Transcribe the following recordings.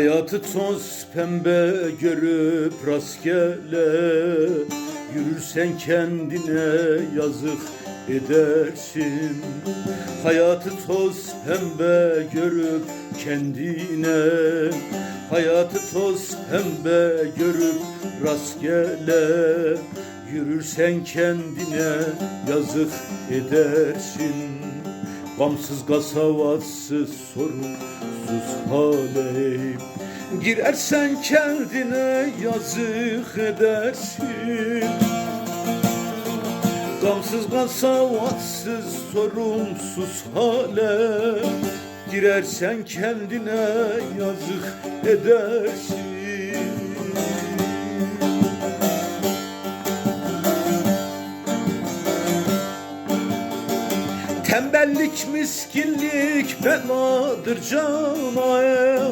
Hayatı toz pembe görüp rastgele Yürürsen kendine yazık edersin. Hayatı toz pembe görüp kendine Hayatı toz pembe görüp rastgele Yürürsen kendine yazık edersin. Gamsız gasavatsız sorunsuz hale Girersen kendine yazık edersin. Gamsız gasavatsız sorumsuz hale. Girersen kendine yazık edersin Tembellik, miskinlik beladır cana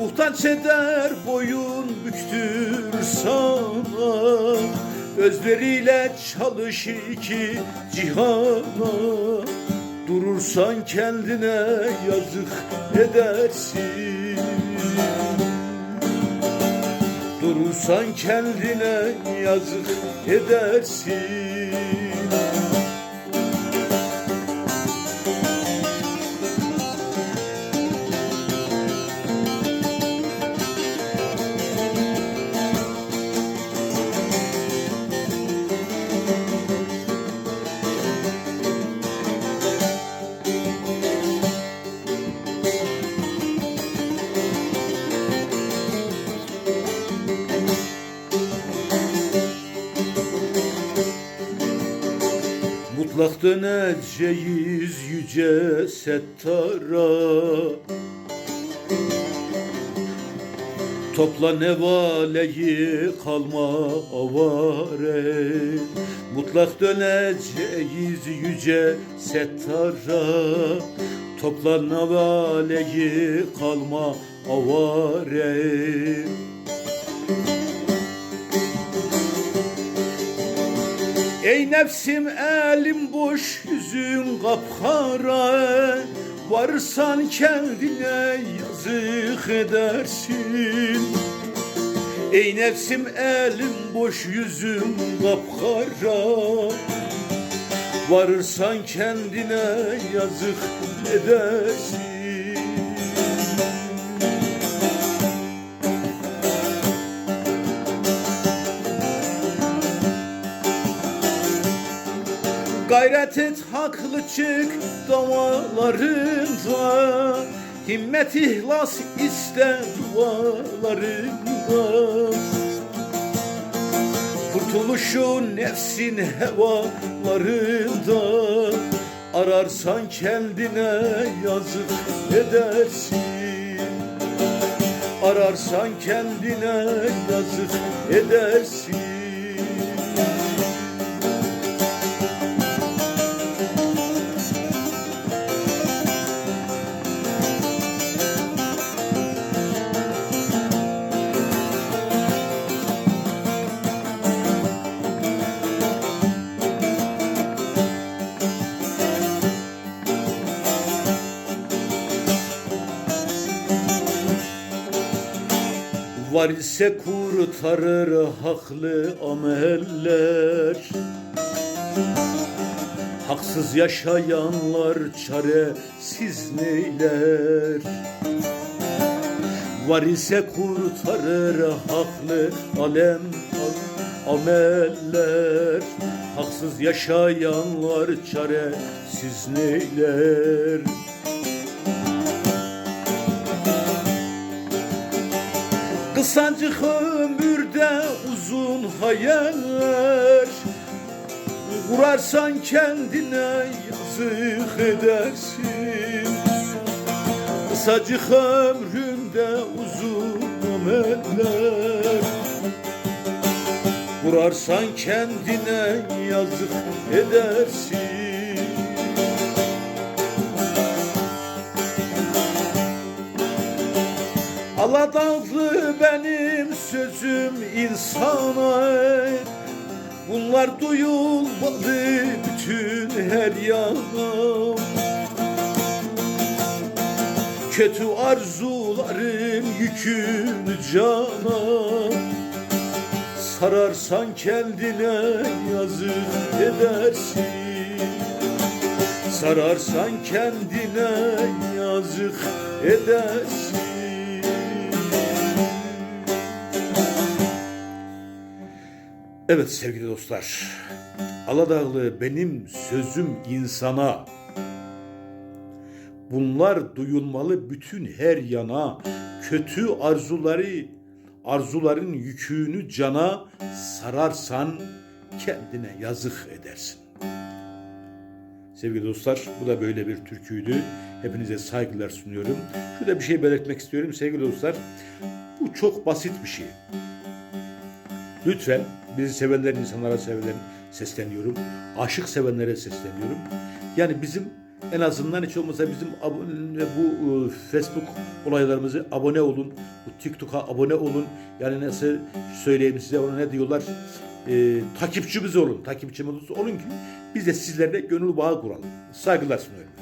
Muhtaç eder boyun büktür sana. Özveriyle çalış iki cihana. Durursan kendine yazık edersin Durursan kendine yazık edersin Mutlak döneceğiz yüce settara. Topla nevaleyi kalma avare. Mutlak döneceğiz yüce settara. Topla nevaleyi kalma avare Ey nefsim elim boş yüzün kapkara. Varsan kendine yazık edersin. Ey nefsim elim boş yüzüm kapkara. Varırsan kendine yazık edersin Gayret et haklı çık davalarında Himmet ihlas iste dualarında Kurtuluşun nefsin hevalarında Ararsan kendine yazık edersin. Ararsan kendine yazık edersin Var ise kurtarır haklı ameller. Haksız yaşayanlar çaresiz neyler? Var ise kurtarır haklı alem ameller. Haksız yaşayanlar çaresiz neyler Kısacık ömürde uzun hayaller Kurarsan kendine yazık edersin. Kısacık ömründe uzun ameller Kurarsan kendine yazık edersin Aladağlı benim sözüm insana. Bunlar duyulmalı bütün her yana. Kötü arzuların yükünü cana. Sararsan kendine yazık edersin. Sararsan kendine yazık edersin Evet sevgili dostlar Aladağlı benim sözüm insana Bunlar duyulmalı bütün her yana Kötü arzuları Arzuların yükünü cana Sararsan kendine yazık edersin Sevgili dostlar bu da böyle bir türküydü. Hepinize saygılar sunuyorum. Şurada bir şey belirtmek istiyorum sevgili dostlar. Bu çok basit bir şey. Lütfen bizi sevenler insanlara sevenlerin sesleniyorum. Aşık sevenlere sesleniyorum. Yani bizim en azından hiç olmasa bizim abone, bu e, Facebook olaylarımızı abone olun. Bu TikTok'a abone olun. Yani nasıl söyleyeyim size ona ne diyorlar? E, takipçimiz olun. Takipçimiz olun ki biz de sizlerle gönül bağı kuralım. Saygılar sunuyorum.